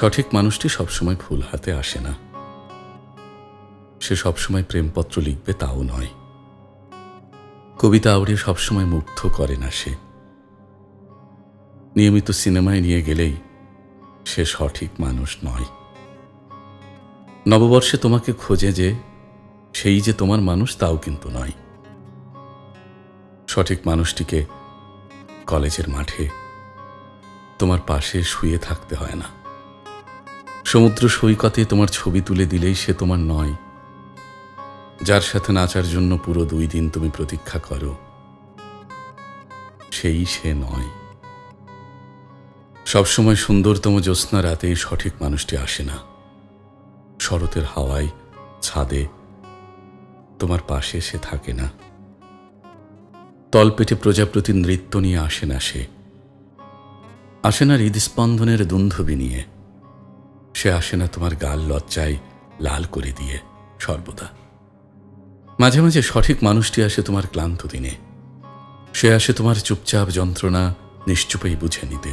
সঠিক মানুষটি সবসময় ফুল হাতে আসে না। সে সবসময় প্রেমপত্র লিখবে তাও নয়। কবিতা আউড়ে সবসময় মুগ্ধ করে না সে। নিয়মিত সিনেমায় নিয়ে গেলেই সে সঠিক মানুষ নয়। নববর্ষে তোমাকে খোঁজে যে, সেই যে তোমার মানুষ তাও কিন্তু নয়। সঠিক মানুষটিকে কলেজের মাঠে তোমার পাশে শুয়ে থাকতে হয় না। সমুদ্র সৈকতে তোমার ছবি তুলে দিলেই সে তোমার নয়। যার সাথে নাচার জন্য পুরো দুই দিন তুমি প্রতীক্ষা করো, সেই সে নয়। সবসময় সুন্দরতম জ্যোৎস্না রাতে সঠিক মানুষটি আসে না। শরতের হাওয়ায়, ছাদে, তোমার পাশে সে থাকে না। তলপেটে প্রজাপতির নৃত্য নিয়ে আসে না সে। আসে না হৃদস্পন্দনের দুন্ধবি নিয়ে সে আসে না তোমার গাল লজ্জায় লাল করে দিয়ে সর্বদা। মাঝে মাঝে সঠিক মানুষটি আসে তোমার ক্লান্ত দিনে। সে আসে তোমার চুপচাপ যন্ত্রণা নিশ্চুপেই বুঝে নিতে।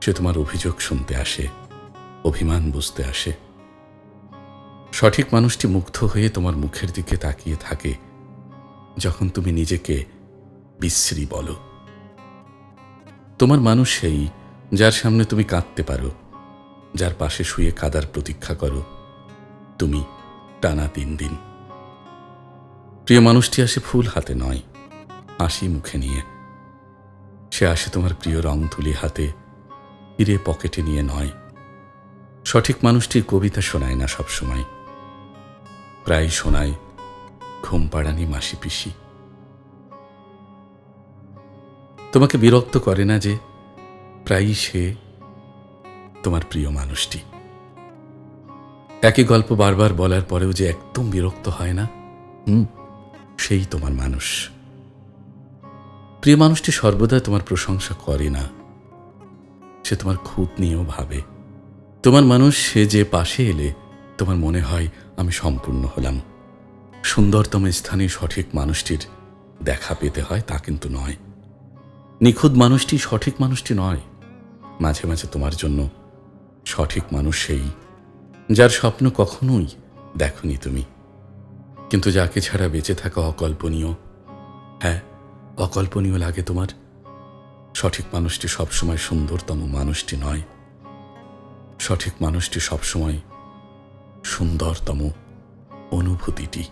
সে তোমার অভিযোগ শুনতে আসে, অভিমান বুঝতে আসে। সঠিক মানুষটি মুগ্ধ হয়ে তোমার মুখের দিকে তাকিয়ে থাকে, যখন তুমি নিজেকে বিশ্রী বলো। তোমার মানুষ সেই, যার সামনে তুমি কাঁদতে পারো। যার পাশে শুয়ে কাদার প্রতীক্ষা করো। তুমি টানা তিন দিন। প্রিয় মানুষটি আসে ফুল হাতে নয়, হাসি মুখে নিয়ে। সে আসে তোমার প্রিয় রং তুলি হাতে, হিরে পকেটে নিয়ে নয়। সঠিক মানুষটির কবিতা শোনায় না সবসময়। প্রায় শোনায় ঘুম পাড়ানি মাসি পিসি। তোমাকে বিরক্ত করে না যে প্রায়ই সে তোমার প্রিয় মানুষটি। একই গল্প বারবার বলার পরেও যে একদম বিরক্ত হয় না, হুম, সেই তোমার মানুষ। প্রিয় মানুষটি সর্বদা তোমার প্রশংসা করে না। সে তোমার খুঁত নিয়েও ভাবে। তোমার মানুষ, সে যে পাশে এলে তোমার মনে হয় আমি সম্পূর্ণ হলাম। সুন্দরতম স্থানে সঠিক মানুষটির দেখা পেতে হয় তা কিন্তু নয়। নিখুঁত মানুষটি সঠিক মানুষটি নয়। মাঝে মাঝে তোমার জন্য সঠিক মানুষ সেই, যার স্বপ্ন কখনোই দেখনি তুমি। কিন্তু যাকে ছাড়া বেঁচে থাকা অকল্পনীয় হ্যাঁ অকল্পনীয় লাগে তোমার? সঠিক মানুষটি সবসময় সুন্দরতম মানুষটি নয়। সঠিক মানুষটি সবসময় সুন্দরতম অনুভূতিটি।